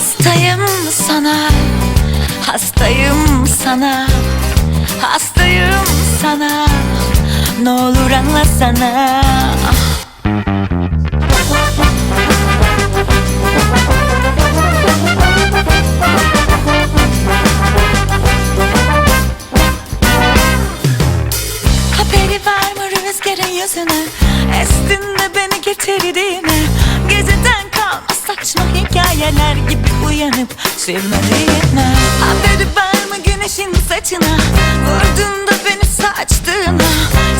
Hastayım sana Hastayım sana Hastayım sana. Ne olur anlasana. Haberi var mı rüzgarın yüzüne? Estin de beni getirdiğine gibi uyanıp sevmediğine Haberi var mı güneşin saçına? Vurdun da beni saçtığına.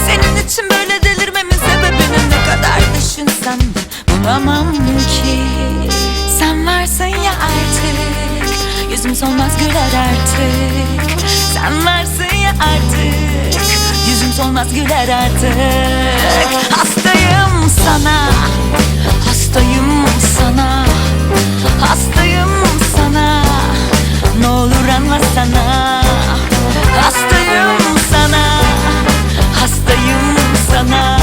Senin için böyle delirmemin sebebini ne kadar düşünsem de bulamam ki. Sen varsın ya artık Yüzüm solmaz güler artık. Sen varsın ya artık Yüzüm solmaz güler artık. Hastayım sana Hastayım Hastayım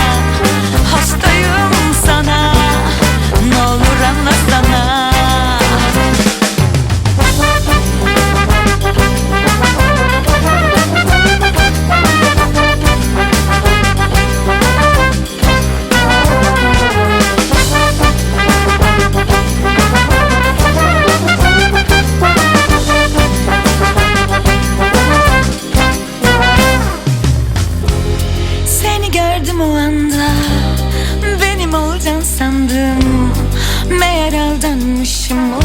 sanırım Meğer aldanmışım. O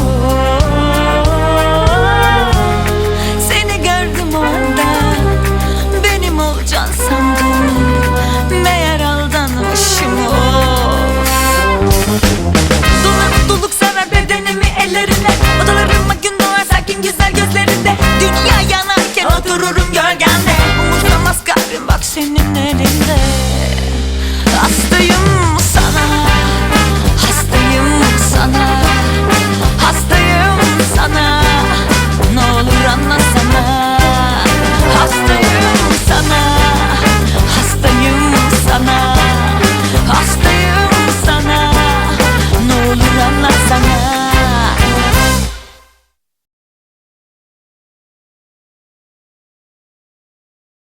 Seni gördüm orada Benim olacaksın sandım Meğer aldanmışım. Oh, o Dolap doluk sarar bedenimi ellerine Odalarıma gün doğar sakin güzel gözlerinde Dünya yanarken otururum gölgen